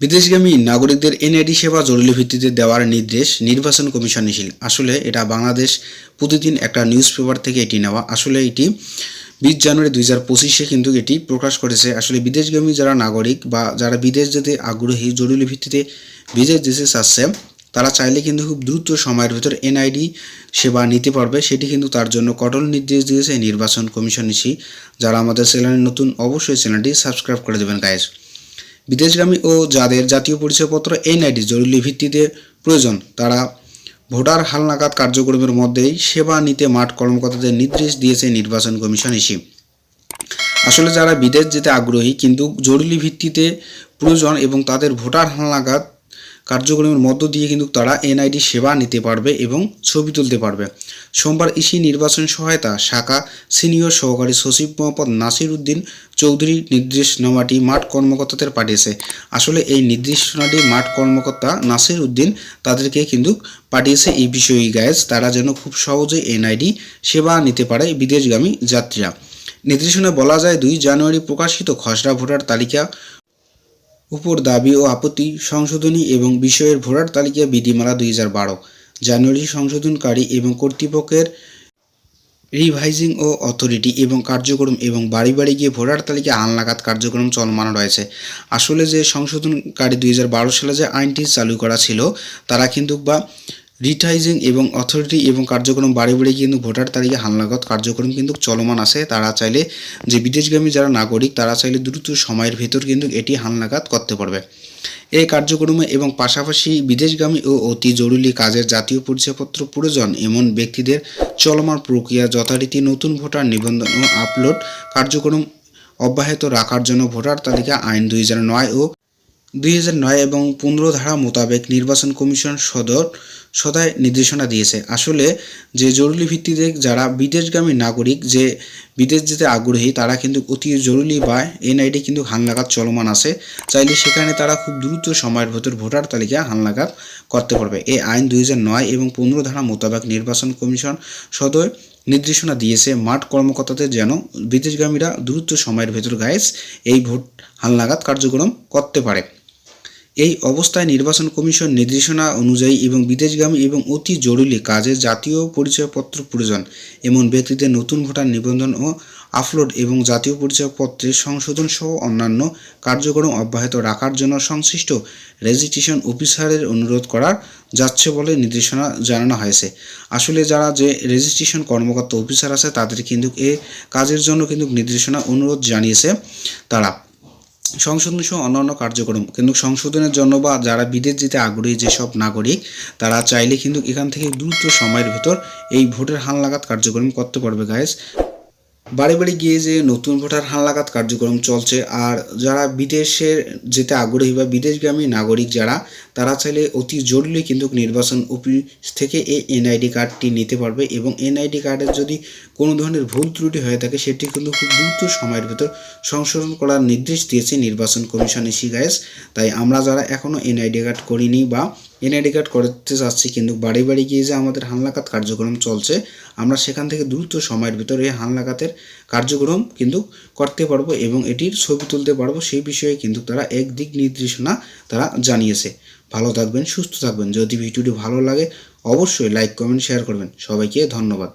বিদেশগামী নাগরিকদের এনআইডি সেবা জরুরি ভিত্তিতে দেওয়ার নির্দেশ নির্বাচন কমিশন নিশিল আসলে এটা বাংলাদেশ প্রতিদিন একটা নিউজ পেপার থেকে এটি নেওয়া। আসলে এটি বিশ জানুয়ারি দুই হাজার পঁচিশে কিন্তু এটি প্রকাশ করেছে। আসলে বিদেশগামী যারা নাগরিক বা যারা বিদেশ যেতে আগ্রহী, জরুরি ভিত্তিতে বিদেশ যেতে চাচ্ছে তারা চাইলে কিন্তু খুব দ্রুত সময়ের ভিতর এনআইডি সেবা নিতে পারবে। সেটি কিন্তু তার জন্য কঠোর নির্দেশ দিয়েছে নির্বাচন কমিশন নিশি যারা আমাদের চ্যানেলে নতুন, অবশ্যই চ্যানেলটি সাবস্ক্রাইব করে দেবেন গাইজ বিদেশগামী ও যাদের জাতীয় পরিচয়পত্র এনআইডি জরুরি ভিত্তিতে প্রয়োজন, তারা ভোটার হালনাগাদ কার্যক্রমের মধ্যেই সেবা নিতে মাঠ কর্মকর্তাদের নির্দেশ দিয়েছে নির্বাচন কমিশন এসে। আসলে যারা বিদেশ যেতে আগ্রহী, কিন্তু জরুরি ভিত্তিতে প্রয়োজন এবং তাদের ভোটার হালনাগাদ কার্যক্রমের মধ্য দিয়ে কিন্তু তারা এনআইডি সেবা নিতে পারবে এবং ছবি তুলতে পারবে। সোমবার ইসি নির্বাচন সহায়তা শাখা সিনিয়র সহকারী সচিব মোহাম্মদ নাসির উদ্দিন চৌধুরী নির্দেশনামাটি মাঠ কর্মকর্তাদের পাঠিয়েছে। আসলে এই নির্দেশনাটি মাঠ কর্মকর্তা নাসির উদ্দিন তাদেরকে কিন্তু পাঠিয়েছে এই বিষয়ে গায়েজ তারা যেন খুব সহজে এনআইডি সেবা নিতে পারে বিদেশগামী যাত্রীরা। নির্দেশনা বলা যায়, দুই জানুয়ারি প্রকাশিত খসড়া ভোটার তালিকা উপর দাবি ও আপত্তি সংশোধনী এবং বিষয়ের ভোটার তালিকা বিধিমালা দুই হাজার বারো। জানুয়ারি সংশোধনকারী এবং কর্তৃপক্ষের রিভাইজিং ও অথরিটি এবং কার্যক্রম এবং বাড়ি বাড়ি গিয়ে ভোটার তালিকা আনলাগাত কার্যক্রম চলমান রয়েছে। আসলে যে সংশোধনকারী দুই হাজার বারো সালে যে আইনটি চালু করা ছিল, তারা কিন্তু বা রিটাইজিং এবং অথরিটি এবং কার্যক্রম বাড়ি বাড়ি কিন্তু ভোটার তালিকা হালনাগত কার্যক্রম কিন্তু চলমান আছে। তারা চাইলে যে বিদেশগামী যারা নাগরিক, তারা চাইলে দ্রুত সময়ের ভেতর কিন্তু এটি হালনাগাদ করতে পারবে। এই কার্যক্রমে এবং পাশাপাশি বিদেশগামী ও অতি জরুরি কাজের জাতীয় পরিচয়পত্র প্রয়োজন এমন ব্যক্তিদের চলমান প্রক্রিয়া যথারীতি নতুন ভোটার নিবন্ধন ও আপলোড কার্যক্রম অব্যাহত রাখার জন্য ভোটার তালিকা আইন দুই হাজার নয় ও দুই নয় এবং পনেরো ধারা মোতাবেক নির্বাচন কমিশন সদর সদায় নির্দেশনা দিয়েছে। আসলে যে জরুরি ভিত্তিতে যারা বিদেশগামী নাগরিক, যে বিদেশ যেতে আগ্রহী, তারা কিন্তু অতি জরুরি বা এনআইডি কিন্তু হালনাগাদ চলমান আছে। চাইলে সেখানে তারা খুব দ্রুত সময়ের ভেতর ভোটার তালিকা হালনাগাদ করতে পারবে। এই আইন দুই নয় এবং পনেরো ধারা মোতাবেক নির্বাচন কমিশন সদয় নির্দেশনা দিয়েছে, মাঠ কর্মকর্তাদের যেন বিদেশগামীরা দ্রুত সময়ের ভেতর গায়েস এই ভোট হালনাগাদ কার্যক্রম করতে পারে। এই অবস্থায় নির্বাচন কমিশন নির্দেশনা অনুযায়ী এবং বিদেশগামী এবং অতি জরুরি কাজে জাতীয় পরিচয়পত্র প্রয়োজন। এমন ব্যক্তিদের নতুন ভোটার নিবন্ধন ও আপলোড এবং জাতীয় পরিচয়পত্রের সংশোধন সহ অন্যান্য কার্যক্রম অব্যাহত রাখার জন্য সংশ্লিষ্ট রেজিস্ট্রেশন অফিসারের অনুরোধ করা যাচ্ছে বলে নির্দেশনা জানানো হয়েছে। আসলে যারা যে রেজিস্ট্রেশন কর্মকর্তা অফিসার আছে, তাদের কিন্তু এ কাজের জন্য কিন্তু নির্দেশনা অনুরোধ জানিয়েছে তারা। সংশোধন সহ অন্যান্য কার্যক্রম। কিন্তু সংশোধনের জন্য বা যারা বিদেশ যেতে আগ্রহী যেসব নাগরিক, তারা চাইলে কিন্তু এখান থেকে দ্রুত সময়ের ভেতর এই ভোটের হালনাগাদ কার্যক্রম করতে পারবে গাইজ বাড়ি বাড়ি গিয়ে যে নতুন ভোটার হালনাগাদ কার্যক্রম চলছে, আর যারা বিদেশের যেতে আগ্রহী বা বিদেশগামী নাগরিক যারা, তারা চাইলে অতি জরুরি কিন্তু নির্বাচন অফিস থেকে এই এনআইডি কার্ডটি নিতে পারবে এবং এনআইডি কার্ডের যদি কোনো ধরনের ভুল ত্রুটি হয়ে থাকে, সেটি কিন্তু খুব দ্রুত সময়ের ভেতর সংশোধন করার নির্দেশ দিয়েছে নির্বাচন কমিশন এসি গাইজ তাই আমরা যারা এখনও এনআইডি কার্ড করিনি বা কার্ড করতে চাচ্ছি কিন্তু বাড়ি বাড়ি গিয়ে যে আমাদের হালনাকাত কার্যক্রম চলছে, আমরা সেখান থেকে দ্রুত সময়ের ভিতরে এই হালনাকাতের কার্যক্রম কিন্তু করতে পারব এবং এটির ছবি তুলতে পারব। সেই বিষয়ে কিন্তু তারা এক দিক নির্দেশনা তারা জানিয়েছে। ভালো থাকবেন, সুস্থ থাকবেন। যদি ভিডিওটি ভালো লাগে, অবশ্যই লাইক কমেন্ট শেয়ার করবেন। সবাইকে ধন্যবাদ।